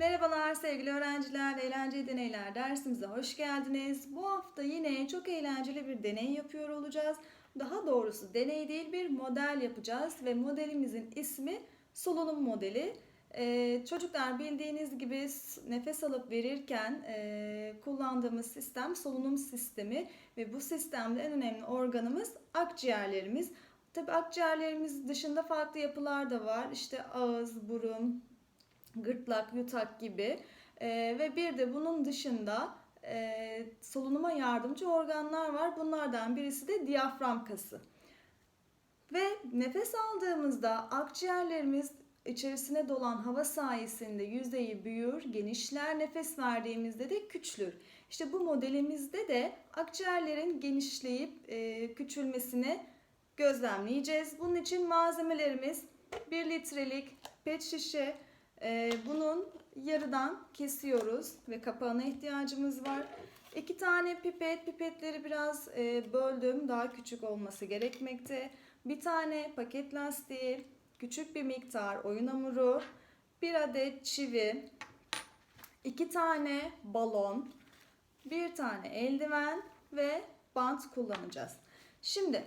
Merhabalar sevgili öğrenciler, eğlenceli deneyler dersimize hoş geldiniz. Bu hafta yine çok eğlenceli bir deney yapıyor olacağız. Daha doğrusu deney değil bir model yapacağız ve modelimizin ismi solunum modeli. Ee, çocuklar bildiğiniz gibi nefes alıp verirken e, kullandığımız sistem solunum sistemi ve bu sistemde en önemli organımız akciğerlerimiz. Tabii akciğerlerimiz dışında farklı yapılar da var. İşte ağız, burun, gırtlak, yutak gibi Ee, ve bir de bunun dışında e, solunuma yardımcı organlar var. Bunlardan birisi de diyafram kası. Ve nefes aldığımızda akciğerlerimiz içerisine dolan hava sayesinde yüzeyi büyür, genişler. Nefes verdiğimizde de küçülür. İşte bu modelimizde de akciğerlerin genişleyip e, küçülmesini gözlemleyeceğiz. Bunun için malzemelerimiz 1 litrelik pet şişe, ee, bunun yarıdan kesiyoruz ve kapağına ihtiyacımız var. İki tane pipet, pipetleri biraz e, böldüm. Daha küçük olması gerekmekte. Bir tane paket lastiği, küçük bir miktar oyun hamuru, bir adet çivi, iki tane balon, bir tane eldiven ve bant kullanacağız. Şimdi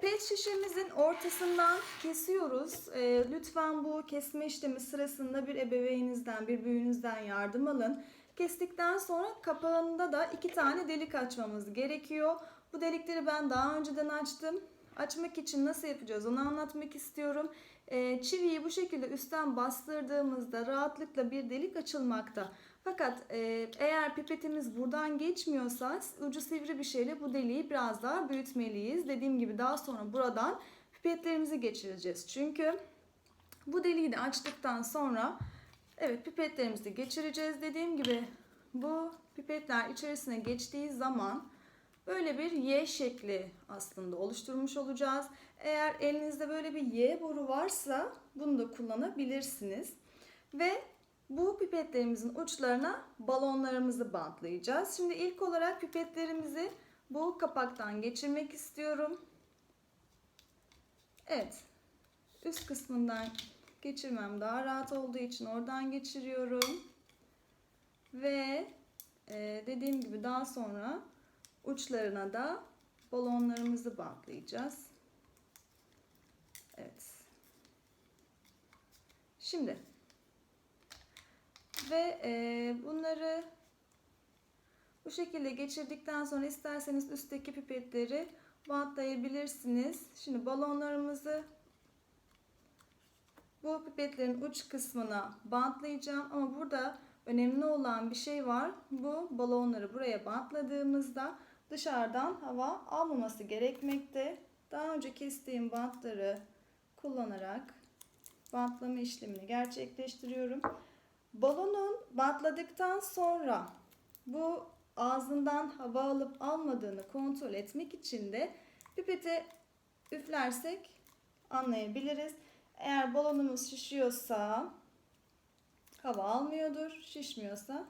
Pet şişemizin ortasından kesiyoruz. Ee, lütfen bu kesme işlemi sırasında bir ebeveyninizden, bir büyüğünüzden yardım alın. Kestikten sonra kapağında da iki tane delik açmamız gerekiyor. Bu delikleri ben daha önceden açtım. Açmak için nasıl yapacağız onu anlatmak istiyorum. Ee, çiviyi bu şekilde üstten bastırdığımızda rahatlıkla bir delik açılmakta. Fakat e, eğer pipetimiz buradan geçmiyorsa ucu sivri bir şeyle bu deliği biraz daha büyütmeliyiz. Dediğim gibi daha sonra buradan pipetlerimizi geçireceğiz. Çünkü bu deliği de açtıktan sonra evet pipetlerimizi geçireceğiz. Dediğim gibi bu pipetler içerisine geçtiği zaman böyle bir Y şekli aslında oluşturmuş olacağız. Eğer elinizde böyle bir Y boru varsa bunu da kullanabilirsiniz. Ve bu pipetlerimizin uçlarına balonlarımızı bantlayacağız. Şimdi ilk olarak pipetlerimizi bu kapaktan geçirmek istiyorum. Evet. Üst kısmından geçirmem daha rahat olduğu için oradan geçiriyorum. Ve e, dediğim gibi daha sonra uçlarına da balonlarımızı bantlayacağız. Evet. Şimdi ve e, bunları bu şekilde geçirdikten sonra isterseniz üstteki pipetleri bantlayabilirsiniz. Şimdi balonlarımızı bu pipetlerin uç kısmına bantlayacağım ama burada önemli olan bir şey var. Bu balonları buraya bantladığımızda dışarıdan hava almaması gerekmekte. Daha önce kestiğim bantları kullanarak bantlama işlemini gerçekleştiriyorum. Balonun bantladıktan sonra bu ağzından hava alıp almadığını kontrol etmek için de pipete üflersek anlayabiliriz. Eğer balonumuz şişiyorsa hava almıyordur, şişmiyorsa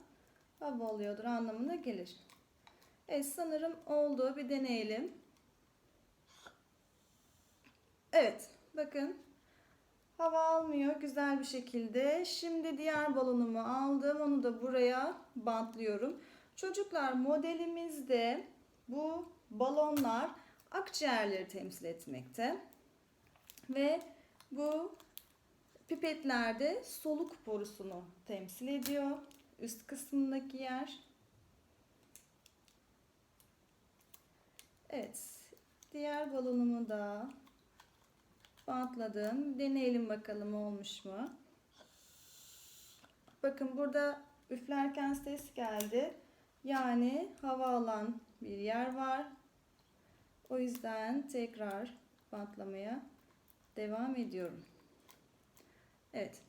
hava alıyordur anlamına gelir. Evet sanırım oldu. Bir deneyelim. Evet bakın Hava almıyor güzel bir şekilde. Şimdi diğer balonumu aldım. Onu da buraya bantlıyorum. Çocuklar modelimizde bu balonlar akciğerleri temsil etmekte. Ve bu pipetlerde soluk borusunu temsil ediyor. Üst kısmındaki yer. Evet. Diğer balonumu da bantladım. Deneyelim bakalım olmuş mu? Bakın burada üflerken ses geldi. Yani hava alan bir yer var. O yüzden tekrar bantlamaya devam ediyorum. Evet.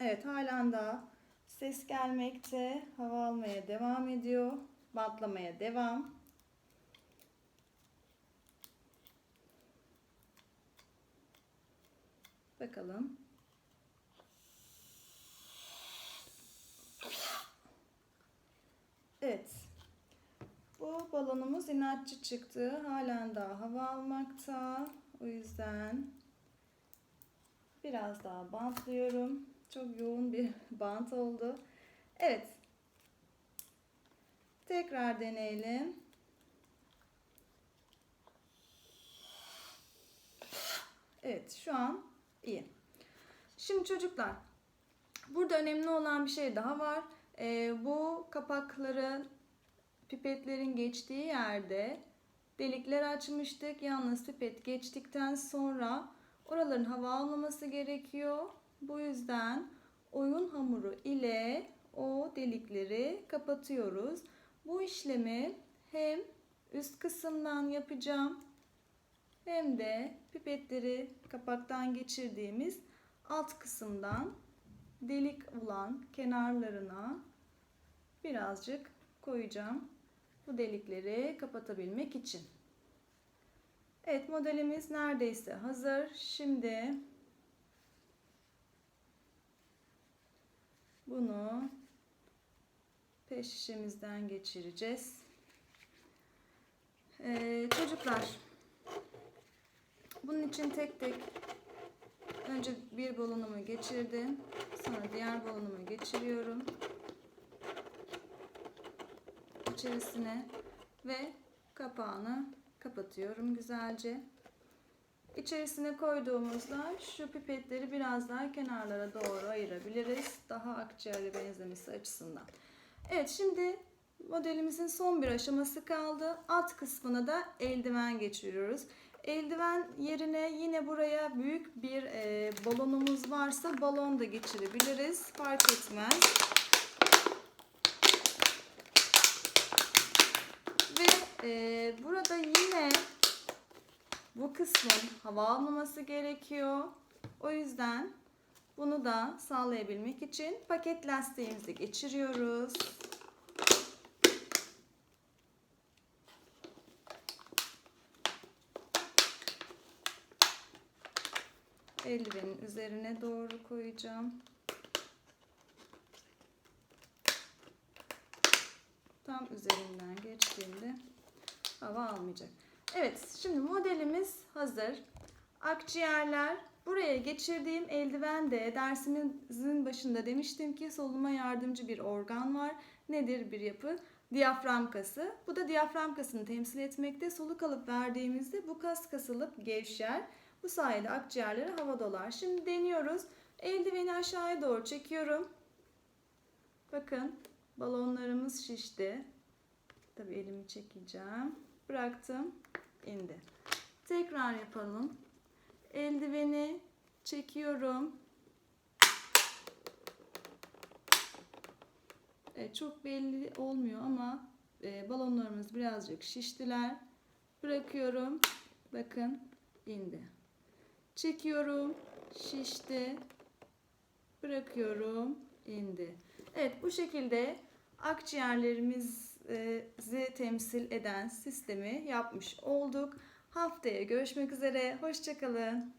Evet halen daha ses gelmekte. Hava almaya devam ediyor. Bantlamaya devam. Bakalım. Evet. Bu balonumuz inatçı çıktı. Halen daha hava almakta. O yüzden Biraz daha bantlıyorum. Çok yoğun bir bant oldu. Evet. Tekrar deneyelim. Evet, şu an iyi. Şimdi çocuklar, burada önemli olan bir şey daha var. Ee, bu kapakların, pipetlerin geçtiği yerde delikler açmıştık. Yalnız pipet geçtikten sonra oraların hava almaması gerekiyor. Bu yüzden oyun hamuru ile o delikleri kapatıyoruz. Bu işlemi hem üst kısımdan yapacağım hem de pipetleri kapaktan geçirdiğimiz alt kısımdan delik olan kenarlarına birazcık koyacağım. Bu delikleri kapatabilmek için. Evet modelimiz neredeyse hazır. Şimdi bunu pet şişemizden geçireceğiz. Ee, çocuklar bunun için tek tek önce bir balonumu geçirdim. Sonra diğer balonumu geçiriyorum. İçerisine ve kapağını kapatıyorum güzelce. İçerisine koyduğumuzda şu pipetleri biraz daha kenarlara doğru ayırabiliriz. Daha akciğerle benzemesi açısından. Evet şimdi modelimizin son bir aşaması kaldı. Alt kısmına da eldiven geçiriyoruz. Eldiven yerine yine buraya büyük bir e, balonumuz varsa balon da geçirebiliriz. Fark etmez. Ve e, burada yine bu kısmın hava almaması gerekiyor. O yüzden bunu da sağlayabilmek için paket lastiğimizi geçiriyoruz. Eldivenin üzerine doğru koyacağım. Tam üzerinden geçtiğinde hava almayacak. Evet, şimdi modelimiz hazır. Akciğerler buraya geçirdiğim eldiven de dersimizin başında demiştim ki soluma yardımcı bir organ var. Nedir bir yapı? Diyafram kası. Bu da diyafram kasını temsil etmekte. Soluk alıp verdiğimizde bu kas kasılıp gevşer. Bu sayede akciğerlere hava dolar. Şimdi deniyoruz. Eldiveni aşağıya doğru çekiyorum. Bakın balonlarımız şişti. Tabii elimi çekeceğim. Bıraktım. indi. Tekrar yapalım. Eldiveni çekiyorum. Evet, çok belli olmuyor ama e, balonlarımız birazcık şiştiler. Bırakıyorum. Bakın indi. Çekiyorum. Şişti. Bırakıyorum. indi. Evet bu şekilde akciğerlerimizi temsil eden sistemi yapmış olduk. Haftaya görüşmek üzere. Hoşçakalın.